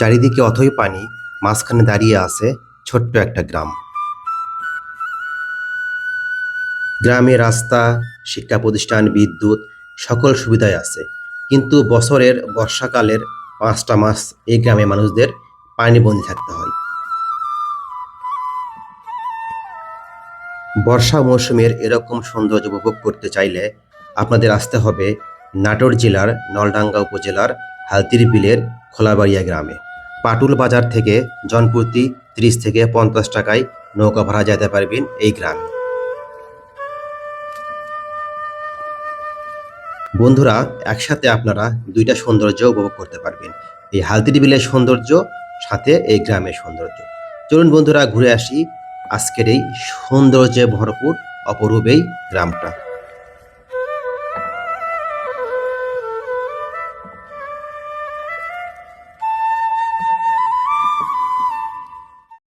চারিদিকে অথই পানি, মাঝখানে দাঁড়িয়ে আছে ছোট্ট একটা গ্রাম। গ্রামে রাস্তা শিক্ষা প্রতিষ্ঠান বিদ্যুৎ সকল সুবিধাই আছে। কিন্তু বছরের বর্ষাকালের পাঁচটা মাস এই গ্রামে মানুষদের পানি পানিবন্দী থাকতে হয়। বর্ষা মৌসুমের এরকম সৌন্দর্য উপভোগ করতে চাইলে আপনাদের আসতে হবে নাটোর জেলার নলডাঙ্গা উপজেলার হালতির বিলের খোলাবাড়িয়া গ্রামে। পাটুল বাজার থেকে জনপ্রতি ত্রিশ থেকে পঞ্চাশ টাকায় নৌকা ভাড়া যেতে পারবেন এই গ্রামে। বন্ধুরা, একসাথে আপনারা দুইটা সৌন্দর্য উপভোগ করতে পারবেন। এই হালতির বিলের সৌন্দর্য, সাথে এই গ্রামের সৌন্দর্য। চলুন বন্ধুরা, ঘুরে আসি আজকের এই সৌন্দর্যে ভরপুর অপরূপ এই গ্রামটা।